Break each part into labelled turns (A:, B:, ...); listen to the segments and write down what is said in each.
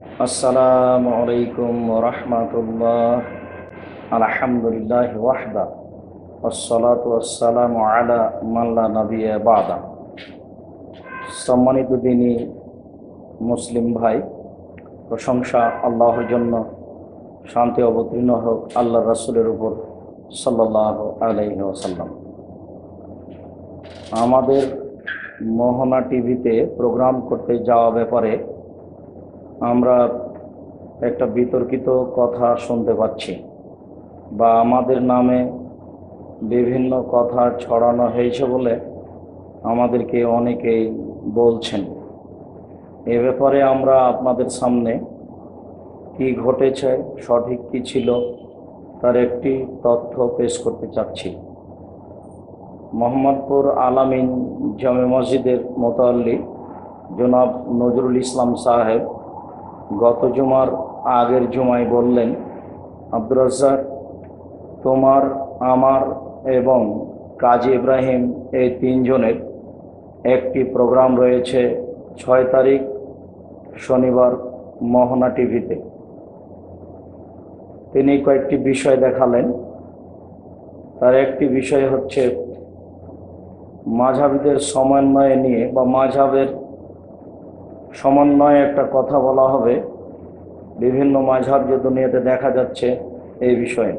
A: আসসালামু আলাইকুম রহমতুল্লাহ। আলহামদুলিল্লাহ ওয়াহদা। আলা মাল্লা নবী বাদা। সম্মানিত দিনী মুসলিম ভাই, প্রশংসা আল্লাহর জন্য, শান্তি অবতীর্ণ হোক আল্লাহ রাসুলের উপর সাল্লাহ আলহি ওসাল্লাম আমাদের মোহনা টিভিতে প্রোগ্রাম করতে যাওয়া ব্যাপারে আমরা একটা বিতর্কিত কথা শুনতে পাচ্ছি বা আমাদের নামে বিভিন্ন কথা ছড়ানো হয়েছে বলে আমাদেরকে অনেকেই বলছেন। এ ব্যাপারে আমরা আপনাদের সামনে কি ঘটেছে, সঠিক কি ছিল, তার একটি তথ্য পেশ করতে চাচ্ছি। মোহাম্মদপুর আলামিন জামে মসজিদের মোতাল্লি জনাব নজরুল ইসলাম সাহেব গত জুমার আগের জুমায় বললেন, আব্দুর রাজ্জাক, তোমার, আমার এবং কাজী ইব্রাহিম এই তিনজনের একটি প্রোগ্রাম রয়েছে ছয় তারিখ শনিবার মোহনা টিভিতে। তিনি কয়েকটি বিষয় দেখালেন। তার একটি বিষয় হচ্ছে, মাঝাবিদের সমন্বয় নিয়ে বা মাঝাবের সমন্বয়ে একটা কথা বলা হবে। বিভিন্ন মাঝাব যে দুনিয়াতে দেখা যাচ্ছে এই বিষয়ে।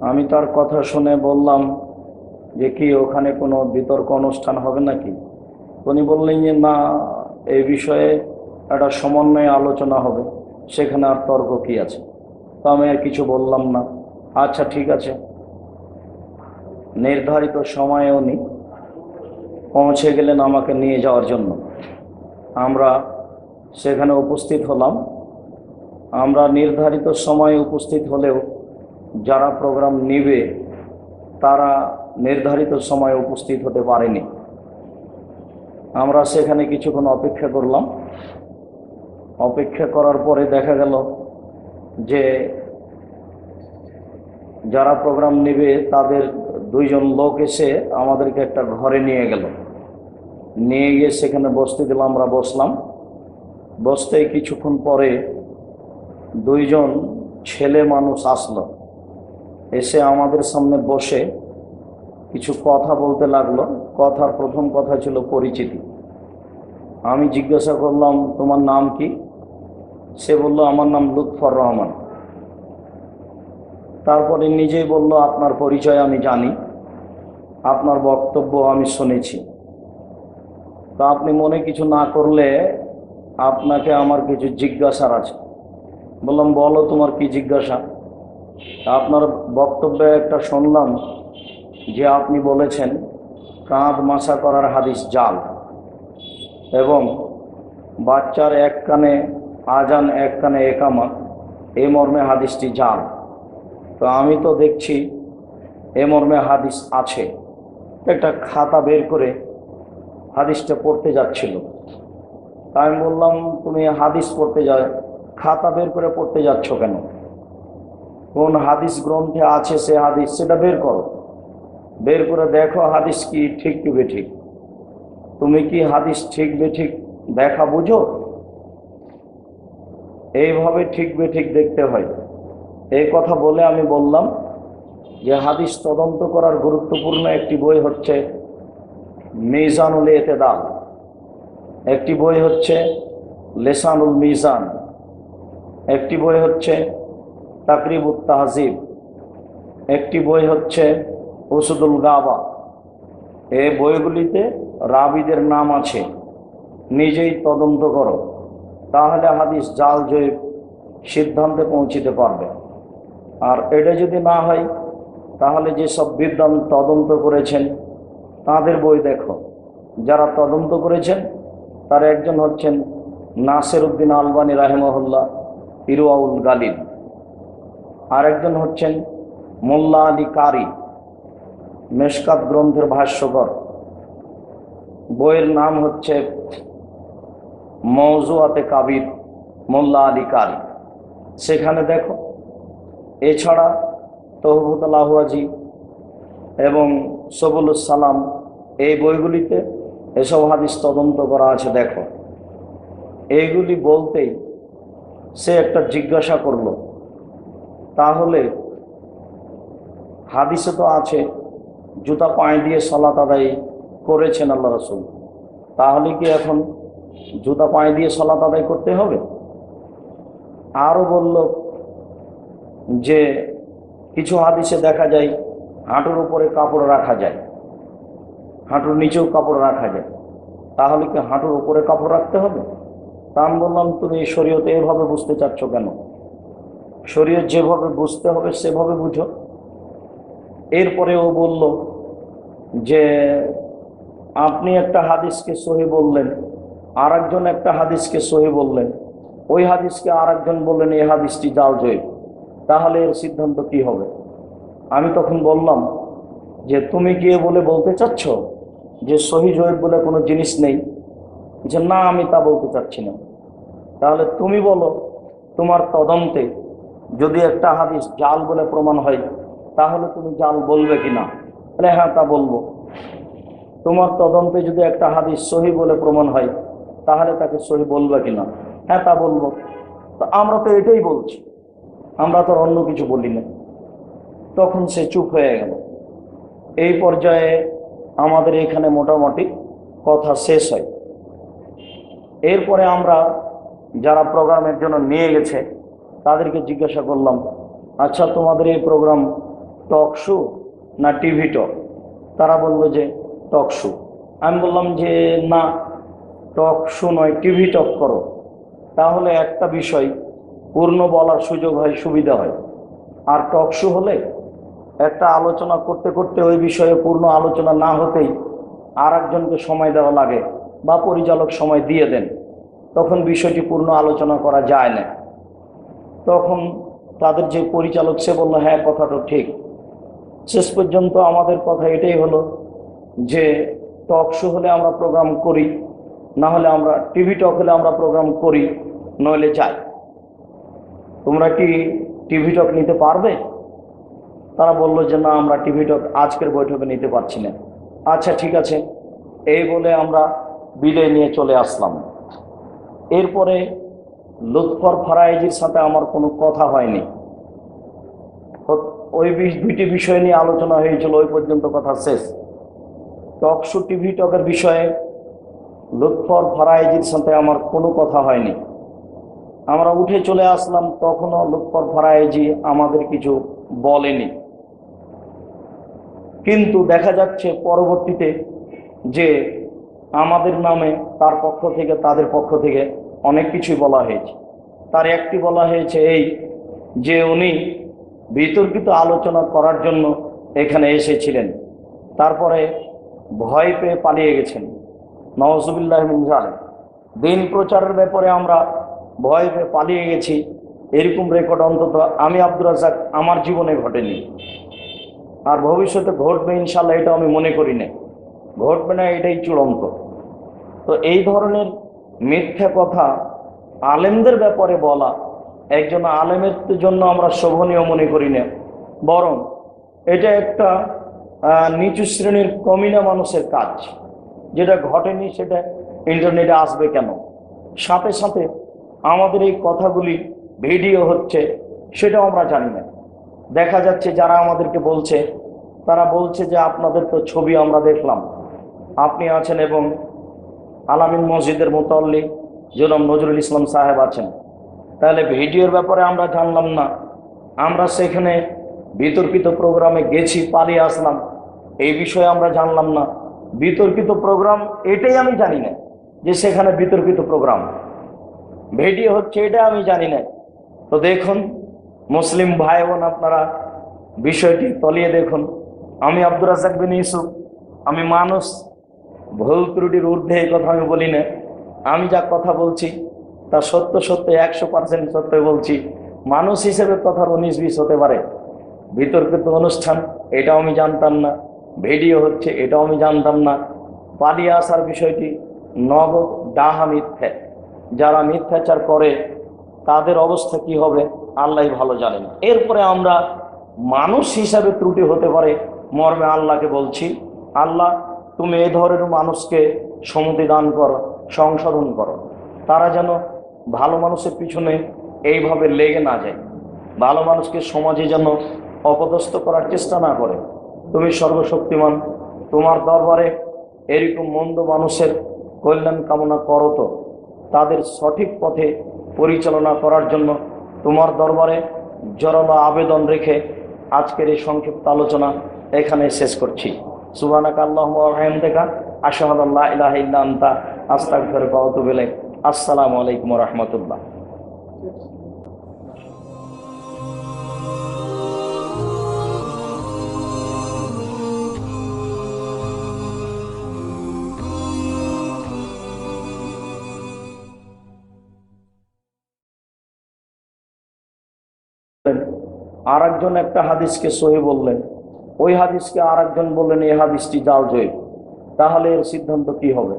A: আমি তার কথা শুনে বললাম যে, কি ওখানে কোনো বিতর্ক অনুষ্ঠান হবে নাকি? উনি বললেন যে, না, এই বিষয়ে একটা সমন্বয়ে আলোচনা হবে। সেখানে আর তর্ক কি আছে? তো আমি আর কিছু বললাম না। আচ্ছা ঠিক আছে। নির্ধারিত সময়ে উনি পৌঁছে গেলেন আমাকে নিয়ে যাওয়ার জন্য। আমরা সেখানে উপস্থিত হলাম। আমরা নির্ধারিত সময়ে উপস্থিত হলেও যারা প্রোগ্রাম নিবে, তারা নির্ধারিত সময়ে উপস্থিত হতে পারেনি। আমরা সেখানে কিছুক্ষণ অপেক্ষা করলাম। অপেক্ষা করার পরে দেখা গেল যে যারা প্রোগ্রাম নেবে, তাদের দুইজন লোক এসে আমাদেরকে একটা ঘরে নিয়ে গেল। নিয়ে গিয়ে সেখানে বসতে দিল আমরা বসলাম। বসতে কিছুক্ষণ পরে দুইজন ছেলে মানুষ আসলো। এসে আমাদের সামনে বসে কিছু কথা বলতে লাগল। কথার প্রথম কথা ছিল পরিচিতি। আমি জিজ্ঞাসা করলাম, তোমার নাম কি? সে বলল, আমার নাম লুৎফর রহমান। তারপরে নিজেই বলল, আপনার পরিচয় আমি জানি। আপনার বক্তব্য আমি শুনেছি। তা আপনি মনে কিছু না করলে আপনাকে আমার কিছু জিজ্ঞাসার আছে। বললাম, বলো তোমার কি জিজ্ঞাসা? আপনার বক্তব্যে একটা শুনলাম যে আপনি বলেছেন, কাঁধ মাসা করার হাদিস জাল এবং বাচ্চার এক কানে, আজান এক কানে একামা, এ মর্মে হাদিসটি জাল। তো আমি তো দেখছি, এ মর্মে হাদিস আছে। একটা খাতা বের করে হাদিসটা পড়তে যাচ্ছিল। তা আমি বললাম, তুমি হাদিস পড়তে যা খাতা বের করে পড়তে যাচ্ছ কেন? কোন হাদিস গ্রন্থে আছে সে হাদিস, সেটা বের করো। বের করে দেখো হাদিস কি ঠিক কি বেঠিক। তুমি কি হাদিস ঠিক বেঠিক দেখা বুঝো? এইভাবে ঠিক বেঠিক দেখতে হয়। এই কথা বলে আমি বললাম যে হাদিস তদন্ত করার গুরুত্বপূর্ণ একটি বই হচ্ছে মিজানুল এতেদাল একটি বই হচ্ছে লেসানুল মিজান। একটি বই হচ্ছে তাকরিবুত তাহজিব। একটি বই হচ্ছে ওসুদুল গাবা। এ বইগুলিতে রাবিদের নাম আছে। নিজেই তদন্ত করো। তাহলে হাদিস জাল জয়ীব সিদ্ধান্তে পৌঁছিতে পারবে। আর এটা যদি না হয়, তাহলে যেসব বিদ্যান তদন্ত করেছেন তাদের বই দেখো। যারা তদন্ত করেছেন, তার একজন হচ্ছেন নাসের উদ্দিন আলবানী রাহেমহল্লা ইরুয়াউল গালিব। আরেকজন হচ্ছেন মোল্লা আলী কারি, মেশকাত গ্রন্থের ভাষ্যকর। বইয়ের নাম হচ্ছে মৌজুয়াতে কাবির, মোল্লা আলী কারি। সেখানে দেখো, এছাড়া তহবুত আহুয়াজি এবং সবুল সালাম এই বইগুলিতে এসব হাদিস তদন্ত করা আছে, দেখো। এইগুলি বলতেই সে একটা জিজ্ঞাসা করল, তাহলে হাদিসে তো আছে, জুতা পায়ে দিয়ে সলাত আদায় করেছেন আল্লাহ রসুল, তাহলে কি এখন জুতা পায়ে দিয়ে সলাত আদায় করতে হবে? আরও বলল যে, কিছু হাদিসে দেখা যায় হাঁটুর উপরে কাপড় রাখা যায়। হাঁটুর নিচেও কাপড় রাখা যায়। তাহলে কি হাঁটুর উপরে কাপড় রাখতে হবে? তা আমি বললাম, তুমি শরীয়তে এভাবে বুঝতে চাচ্ছ কেন? শরীয়ত যেভাবে বুঝতে হবে, সেভাবে বুঝো। এরপরে ও বলল যে, আপনি একটা হাদিসকে সহি বললেন আর একজন একটা হাদিসকে সহি বললেন। ওই হাদিসকে আর একজন বললেন, এই হাদিসটি জাল জয়ীব তাহলে এর সিদ্ধান্ত কি হবে? আমি তখন বললাম যে, তুমি গিয়ে বলে বলতে চাচ্ছ যে, সহি জয়ীব বলে কোনো জিনিস নেই? যে, না, আমি তা বলতে চাচ্ছি না। তাহলে তুমি বলো, তোমার তদন্তে যদি একটা হাদিস জাল বলে প্রমাণ হয়, তাহলে তুমি জাল বলবে কি না তাহলে হ্যাঁ তা বলব। তোমার তদন্তে যদি একটা হাদিস সহি বলে প্রমাণ হয়, তাহলে তাকে সহি বলবে কি না হ্যাঁ তা বলব। তো আমরা তো এটাই বলছি। আমরা তো অন্য কিছু বলি না। তখন সে চুপ হয়ে গেল। এই পর্যায়ে আমাদের এখানে মোটামুটি কথা শেষ হয়। এরপরে আমরা যারা প্রোগ্রামের জন্য নিয়ে গেছে, তাদেরকে জিজ্ঞাসা করলাম আচ্ছা তোমাদের এই প্রোগ্রাম টক শো না টিভি টক? তারা বলল যে, টক শো। আমি বললাম যে, না, টক শো নয়, টিভি টক করো। তাহলে একটা বিষয় পূর্ণ বলার সুযোগ হয়, সুবিধা হয়। আর টক শো হলে একটা আলোচনা করতে করতে ওই বিষয়ে পূর্ণ আলোচনা না হতেই আর একজনকে সময় দেওয়া লাগে বা পরিচালক সময় দিয়ে দেন, তখন বিষয়টি পূর্ণ আলোচনা করা যায় না। তখন তাদের যে পরিচালক সে বলল হ্যাঁ কথাটা ঠিক। শেষ পর্যন্ত আমাদের কথা এটাই হলো যে, টক শো হলে আমরা প্রোগ্রাম করি, না হলে আমরা, টিভি টক হলে আমরা প্রোগ্রাম করি, নইলে যাই। তোমরা কি টিভি টক নিতে পারবে? তারা বলল যে, না, আমরা টিভি টক, আজকের বৈঠকে নিতে পারছি না। আচ্ছা ঠিক আছে। এই বলে আমরা বিদায় নিয়ে চলে আসলাম। এরপরে লুৎফর ফারাইজির সাথে আমার কোনো কথা হয়নি। ওই দুইটি বিষয় নিয়ে আলোচনা হয়েছিল, ওই পর্যন্ত কথা শেষ। টকশো টিভি টকের বিষয়ে লুৎফর ফারাইজির সাথে আমার কোনো কথা হয়নি। আমরা উঠে চলে আসলাম, তখনও লুৎফর ফারাইজি আমাদের কিছু বলেনি। কিন্তু দেখা যাচ্ছে পরবর্তীতে যে আমাদের নামে তার পক্ষ থেকে, তাদের পক্ষ থেকে অনেক কিছুই বলা হয়েছে। তার একটি বলা হয়েছে এই যে উনি বিতর্কিত আলোচনা করার জন্য এখানে এসেছিলেন। তারপরে ভয় পেয়ে পালিয়ে গেছেন। নওয়াজুবিল্লাহ মিনজাল দিন প্রচারের ব্যাপারে আমরা ভয় পেয়ে পালিয়ে গেছি। এরকম রেকর্ড অন্তত আমি আব্দুর রাজাক আমার জীবনে ঘটেনি। আর ভবিষ্যতে ঘটবে ইনশাল্লাহ এটা আমি মনে করি না ঘটবে না, এটাই চূড়ান্ত। তো এই ধরনের মিথ্যা কথা আলেমদের ব্যাপারে বলা, একজন আলেমের জন্য আমরা শোভনীয় মনে করি না। বরং এটা একটা নিচু শ্রেণির কমিনা মানুষের কাজ। যেটা ঘটেনি, সেটা ইন্টারনেটে আসবে কেন? সাথে সাথে আমাদের এই কথাগুলি ভিডিও হচ্ছে, সেটাও আমরা জানি না। দেখা যাচ্ছে যারা আমাদেরকে বলছে তারা বলছে যে আপনাদের তো ছবি আমরা দেখলাম। আপনি আছেন এবং আলামিন মসজিদের মোতাল্লি জনাব নজরুল ইসলাম সাহেব আছেন। তাহলে ভিডিওর ব্যাপারে আমরা জানলাম না। আমরা সেখানে বিতর্কিত প্রোগ্রামে গেছি, পালিয়ে আসলাম। এই বিষয়ে আমরা জানলাম না। বিতর্কিত প্রোগ্রাম, এটাই আমি জানি না যে সেখানে বিতর্কিত প্রোগ্রাম। ভিডিও হচ্ছে, এটা আমি জানি না। তো দেখুন, মুসলিম ভাই বোন আপনারা বিষয়টি তলিয়ে দেখুন। আমি আব্দুর রাজাক বিন ইউসুফ, আমি মানুষ। ভুল ত্রুটির ঊর্ধ্বে এই কথা আমি বলি না। আমি যা কথা বলছি, তা সত্য সত্য, একশো পার্সেন্ট সত্য বলছি। মানুষ হিসেবে কথার উনিশ বিশ হতে পারে। বিতর্কিত অনুষ্ঠান, এটাও আমি জানতাম না। ভিডিও হচ্ছে, এটাও আমি জানতাম না। পালিয়ে আসার বিষয়টি নব, ডাহা মিথ্যা। যারা মিথ্যাচার করে, তাদের অবস্থা কি হবে? আল্লাহ ভালো জানেন। এরপরে আমরা মানুষ হিসাবে ত্রুটি হতে পারে মর্মে আল্লাহকে বলছি, আল্লাহ, তুমি এই ধরনের মানুষকে সমতি দান করো, সংশোধন করো। তারা যেন ভালো মানুষের পিছনে এইভাবে লেগে না যায়। ভালো মানুষকে সমাজে যেন অপদস্থ করার চেষ্টা না করে। তুমি সর্বশক্তিমান, তোমার দরবারে এরকম মন্দ মানুষের কল্যাণ কামনা করো তো। তাদের সঠিক পথে পরিচালনা করার জন্য তোমার দরবারে জড়ালো আবেদন রেখে আজকের এই সংক্ষিপ্ত আলোচনা এখানে শেষ করছি। সুবানাক আল্লাহ দেখা আশাহাদ আল্লাহ ইলাহ ইল্লা আন্তা, আস্তাগফিরুকা ওয়া আতুবু আসসালামু আলাইকুম রাহমাতুল্লাহ। আর একজন একটা হাদিসকে সহি বললেন ওই হাদিসকে আর একজন বললেন এই হাদিসটি জাল জয়ীব তাহলে এর সিদ্ধান্ত কি হবে?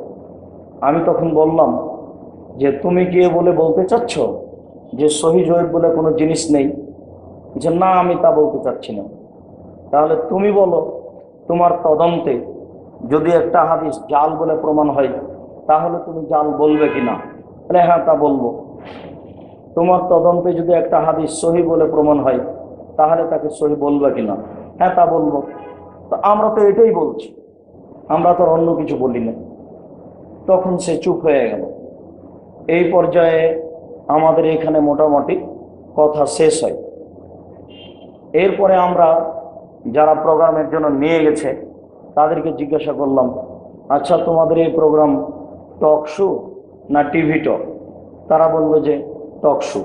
A: আমি তখন বললাম, যে তুমি গিয়ে বলে বলতে চাচ্ছ? যে সহি জয়ীব বলে কোনো জিনিস নেই? যে, না, আমি তা বলতে চাচ্ছি না। তাহলে তুমি বলো, তোমার তদন্তে যদি একটা হাদিস জাল বলে প্রমাণ হয়, তাহলে তুমি জাল বলবে কি না তাহলে হ্যাঁ তা বলব। তোমার তদন্তে যদি একটা হাদিস সহি বলে প্রমাণ হয়, তাহলে তাকে সহি বলবে কিনা? হ্যাঁ তা বলব। তো আমরা তো এটাই বলছি। আমরা তো অন্য কিছু বলি না। তখন সে চুপ হয়ে গেল। এই পর্যায়ে আমাদের এখানে মোটামুটি কথা শেষ হয়। এরপরে আমরা যারা প্রোগ্রামের জন্য নিয়ে গেছে, তাদেরকে জিজ্ঞাসা করলাম আচ্ছা তোমাদের এই প্রোগ্রাম টক শো না টিভি টক? তারা বলল যে, টক শো।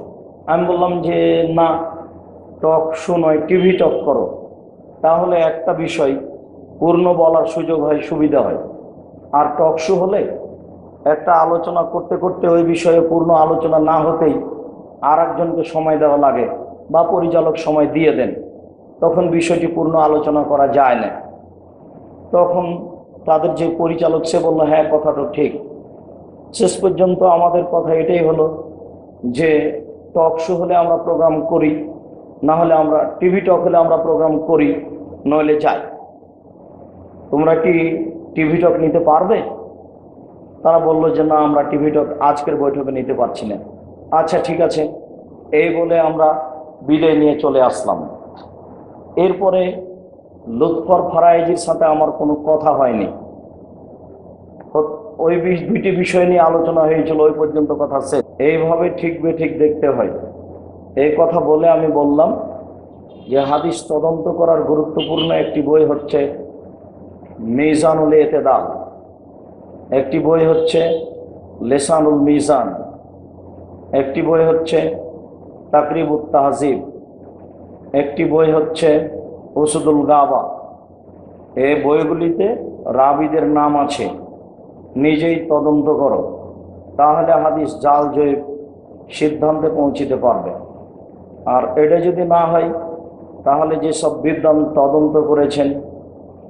A: আমি বললাম যে, না, টক শো নয়, টিভি টক করো। তাহলে একটা বিষয়, পূর্ণ বলার সুযোগ হয়, সুবিধা হয়। আর টক শো হলে একটা আলোচনা করতে করতে ওই বিষয়ে পূর্ণ আলোচনা না হতেই আর একজনকে সময় দেওয়া লাগে বা পরিচালক সময় দিয়ে দেন। তখন বিষয়টি পূর্ণ আলোচনা করা যায় না। তখন তাদের যে পরিচালক, সে বলল হ্যাঁ কথাটা ঠিক। শেষ পর্যন্ত আমাদের কথা এটাই হলো যে, টক শো হলে আমরা প্রোগ্রাম করি না হলে আমরা টিভি টক হলে আমরা প্রোগ্রাম করি, নইলে যাই। তোমরা কি টিভি টক নিতে পারবে? তারা বলল যে, না, আমরা টিভি টক আজকের বৈঠকে নিতে পারছি না। আচ্ছা ঠিক আছে। এই বলে আমরা বিদায় নিয়ে চলে আসলাম। এরপরে লুৎফর ফারাইজির সাথে আমার কোনো কথা হয়নি। ওই দুইটি বিষয় নিয়ে আলোচনা হয়েছিল, ওই পর্যন্ত কথা শেষ। এইভাবে ঠিক বে ঠিক দেখতে হয়। এই কথা বলে আমি বললাম যে হাদিস তদন্ত করার গুরুত্বপূর্ণ একটি বই হচ্ছে মিজানুল এতেদাল। একটি বই হচ্ছে লেসানুল মিজান। একটি বই হচ্ছে তাকরিবুত তাহজিব। একটি বই হচ্ছে ওসুদুল গাবা এই বইগুলিতে রাবিদের নাম আছে। নিজেই তদন্ত করো। তাহলে হাদিস জাল জয়ীব সিদ্ধান্তে পৌঁছিতে পারবে। আর এটা যদি না হয়, তাহলে যেসব বিদ্বান তদন্ত করেছেন,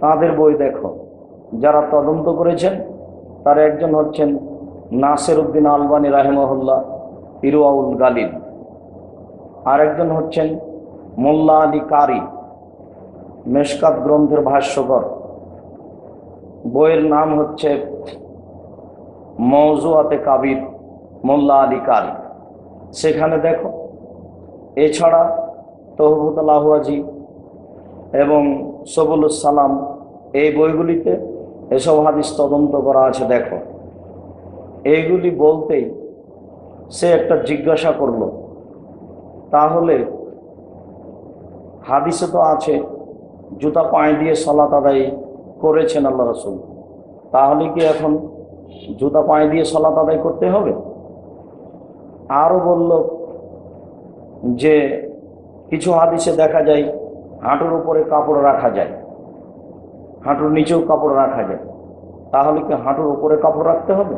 A: তাদের বই দেখো। যারা তদন্ত করেছেন, তার একজন হচ্ছেন নাসের উদ্দিন আলবানী রাহেমহল্লা ইরুয়াউল গালিব। আরেকজন হচ্ছেন মোল্লা আলী কারি, মেশকাত গ্রন্থের ভাষ্যকর। বইয়ের নাম হচ্ছে মৌজুয়াতে কাবির, মোল্লা আলী কারি। সেখানে দেখো এছাড়া তহবুতুল আহুয়াজি এবং সবুলুস সালাম এই বইগুলিতে এসব হাদিস তদন্ত করা আছে, দেখো। এইগুলি বলতেই সে একটা জিজ্ঞাসা করল, তাহলে হাদিসে তো আছে, জুতা পায়ে দিয়ে সলাত আদায় করেছেন আল্লাহ রসুল, তাহলে কি এখন জুতা পায়ে দিয়ে সলাত আদায় করতে হবে? আরও বলল যে কিছু হাদিসে দেখা যায়, হাঁটুর উপরে কাপড় রাখা যায়, হাঁটুর নিচেও কাপড় রাখা যায়। তাহলে কি হাঁটুর উপরে কাপড় রাখতে হবে?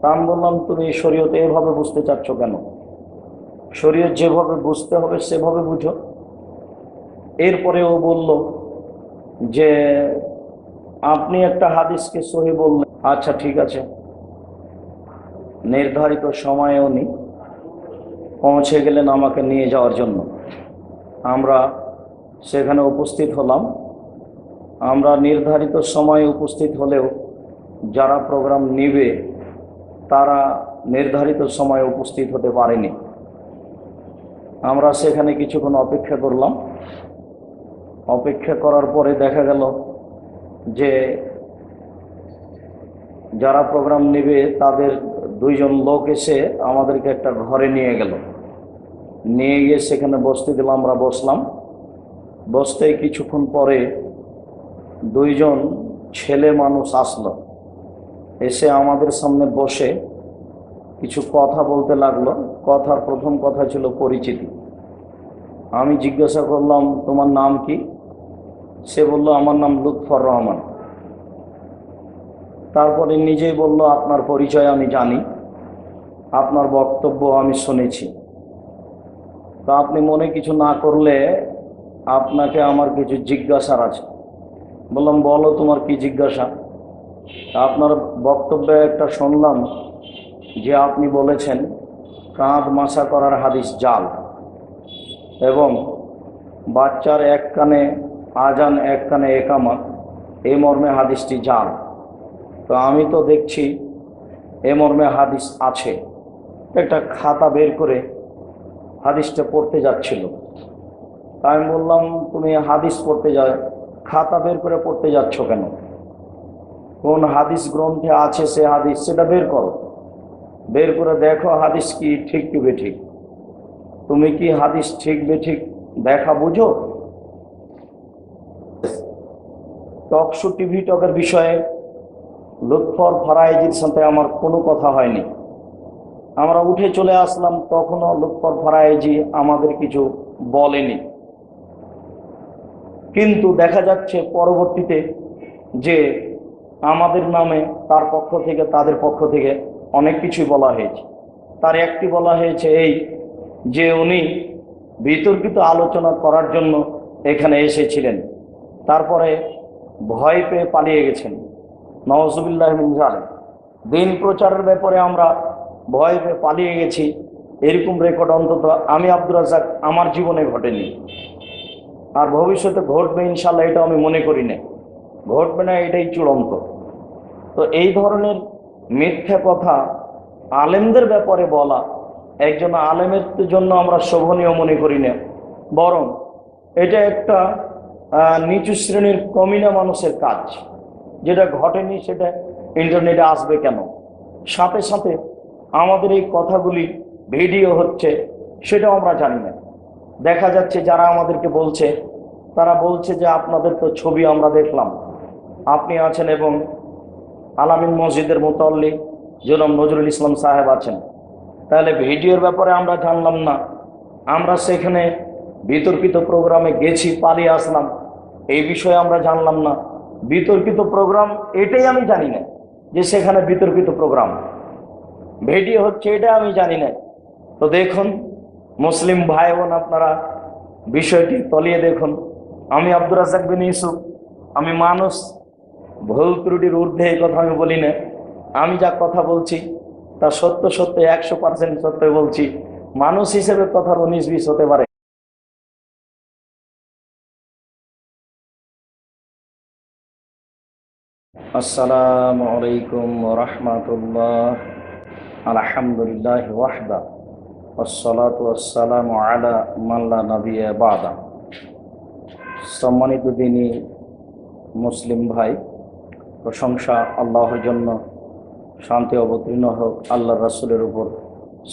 A: তা আমি বললাম, তুমি শরীয়তে এভাবে বুঝতে চাচ্ছ কেন? শরীয়ত যেভাবে বুঝতে হবে, সেভাবে বুঝো। এরপরে ও বলল যে, আপনি একটা হাদিসকে সহি বললেন। আচ্ছা ঠিক আছে। নির্ধারিত সময়ে উনি পৌঁছে গেলেন আমাকে নিয়ে যাওয়ার জন্য। আমরা সেখানে উপস্থিত হলাম। আমরা নির্ধারিত সময়ে উপস্থিত হলেও যারা প্রোগ্রাম নিবে, তারা নির্ধারিত সময়ে উপস্থিত হতে পারেনি। আমরা সেখানে কিছুক্ষণ অপেক্ষা করলাম। অপেক্ষা করার পরে দেখা গেল যে যারা প্রোগ্রাম নেবে, তাদের দুইজন লোক এসে আমাদেরকে একটা ঘরে নিয়ে গেল। নিয়ে গিয়ে সেখানে বসতে দিল আমরা বসলাম। বসতে কিছুক্ষণ পরে দুইজন ছেলে মানুষ আসলো। এসে আমাদের সামনে বসে কিছু কথা বলতে লাগল। কথার প্রথম কথা ছিল পরিচিতি। আমি জিজ্ঞাসা করলাম, তোমার নাম কি? সে বলল, আমার নাম লুৎফর রহমান। তারপরে নিজেই বলল, আপনার পরিচয় আমি জানি। আপনার বক্তব্য আমি শুনেছি। তা আপনি মনে কিছু না করলে আপনাকে আমার কিছু জিজ্ঞাসার আছে। বললাম, বলো তোমার কি জিজ্ঞাসা? আপনার বক্তব্যে একটা শুনলাম যে আপনি বলেছেন, কাঁধ মাসা করার হাদিস জাল এবং বাচ্চার এক কানে আজান, এক কানে একামা এই মর্মে হাদিসটি জাল। তো আমি তো দেখছি এ মর্মে হাদিস আছে। একটা খাতা বের করে হাদিসটা পড়তে যাচ্ছিল। তা আমি বললাম, তুমি হাদিস পড়তে যা খাতা বের করে পড়তে যাচ্ছ কেন? কোন হাদিস গ্রন্থে আছে সে হাদিস, সেটা বের করো। বের করে দেখো হাদিস কি ঠিক কি বেঠিক। তুমি কি হাদিস ঠিক বেঠিক দেখা বুঝো? টকশো টিভি টকের বিষয়ে লুৎফর ফারাইজির সাথে আমার কোনো কথা হয়নি। আমরা উঠে চলে আসলাম, তখনও লুৎফর ফারাইজি আমাদের কিছু বলেনি। কিন্তু দেখা যাচ্ছে পরবর্তীতে যে আমাদের নামে তার পক্ষ থেকে, তাদের পক্ষ থেকে অনেক কিছুই বলা হয়েছে। তার একটি বলা হয়েছে এই যে উনি বিতর্কিত আলোচনা করার জন্য এখানে এসেছিলেন, তারপরে ভয় পেয়ে পালিয়ে গেছেন। নওয়াজুবিল্লাহ মিনজাল দিন প্রচারের ব্যাপারে আমরা ভয় পেয়ে পালিয়ে গেছি। এরকম রেকর্ড অন্তত আমি আব্দুর রাজাক আমার জীবনে ঘটেনি। আর ভবিষ্যতে ঘটবে ইনশাল্লাহ এটা আমি মনে করি না। ঘটবে না, এটাই চূড়ান্ত। তো এই ধরনের মিথ্যা কথা আলেমদের ব্যাপারে বলা, একজন আলেমের জন্য আমরা শোভনীয় মনে করি না। বরং এটা একটা নিচু শ্রেণির কমিনা মানুষের কাজ। যেটা ঘটেনি, সেটা ইন্টারনেটে আসবে কেন? সাথে সাথে আমাদের এই কথাগুলি ভিডিও হচ্ছে, সেটাও আমরা জানি না। দেখা যাচ্ছে যারা আমাদেরকে বলছে, তারা বলছে যে আপনাদের তো ছবি আমরা দেখলাম। আপনি আছেন এবং আলামিন মসজিদের মোতাল্লি জনাব নজরুল ইসলাম সাহেব আছেন। তাহলে ভিডিওর ব্যাপারে আমরা জানলাম না। আমরা সেখানে বিতর্কিত প্রোগ্রামে গেছি, পালিয়ে আসলাম। এই বিষয়ে আমরা জানলাম না। বিতর্কিত প্রোগ্রাম, এটাই আমি জানি না যে সেখানে বিতর্কিত প্রোগ্রাম। ভিডিও হচ্ছে এটা, আমি জানি না। তো দেখুন, মুসলিম ভাই বোন আপনারা, বিষয়টি তলিয়ে দেখুন। আমি আব্দুর রাজাক বিন ইউসুফ, আমি মানুষ, ভুল ত্রুটির ঊর্ধ্বে এই কথা আমি বলি না। আমি যা কথা বলছি, তা সত্য সত্য, একশো পার্সেন্ট সত্য বলছি। মানুষ হিসেবে কথার উনিশ বিশ হতে পারে। আসসালামু আলাইকুম রহমতুল্লাহ। আলহামদুলিল্লাহ ওয়াহদা আসসালাতু মাল্লা নবিয়া বাদা। সম্মানিত দিনী মুসলিম ভাই, প্রশংসা আল্লাহর জন্য, শান্তি অবতীর্ণ হোক আল্লাহ রাসুলের উপর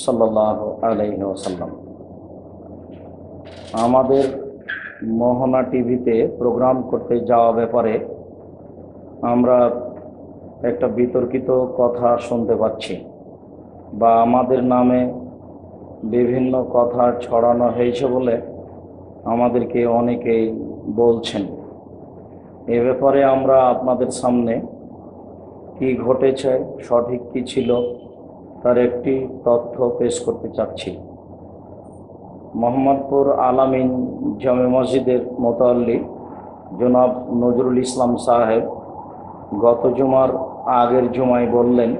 A: সাল্লাহ আলাইহি ওসাল্লাম আমাদের মোহনা টিভিতে প্রোগ্রাম করতে যাওয়া ব্যাপারে আমরা একটা বিতর্কিত কথা শুনতে পাচ্ছি। বা আমাদের নামে বিভিন্ন কথা ছড়ানো হয়েছে বলে আমাদেরকে অনেকেই বলছেন। এ ব্যাপারে আমরা আপনাদের সামনে কি ঘটেছে, সঠিক কি ছিল, তার একটি তথ্য পেশ করতে চাচ্ছি। মোহাম্মদপুর আলামিন জামে মসজিদের মোতাল্লি জনাব নজরুল ইসলাম সাহেব গত জুমার আগের জুমায় বললেন,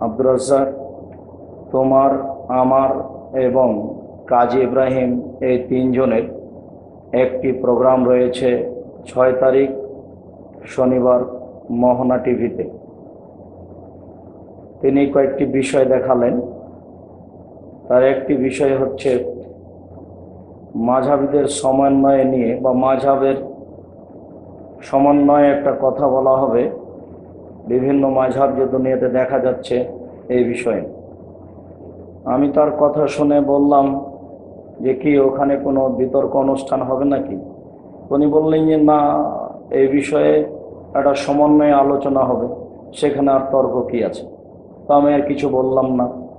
A: আব্দুর রাজ্জাক তোমার, আমার এবং কাজী ইব্রাহিম এই তিনজনের একটি প্রোগ্রাম রয়েছে ছয় তারিখ শনিবার মোহনা টিভিতে। তিনি কয়েকটি বিষয় দেখালেন। তার একটি বিষয় হচ্ছে, মাঝাবিদের সমন্বয় নিয়ে বা মাঝাবের সমন্বয়ে একটা কথা বলা হবে। বিভিন্ন মাঝাব যে দুনিয়াতে দেখা যাচ্ছে এই বিষয়ে। আমি তার কথা শুনে বললাম যে কি ওখানে কোনো বিতর্ক অনুষ্ঠান হবে নাকি? উনি বললেন যে না এই বিষয়ে একটা সমন্বয়ে আলোচনা হবে, সেখানে আর তর্ক কি আছে? তো আমি আর কিছু বললাম না।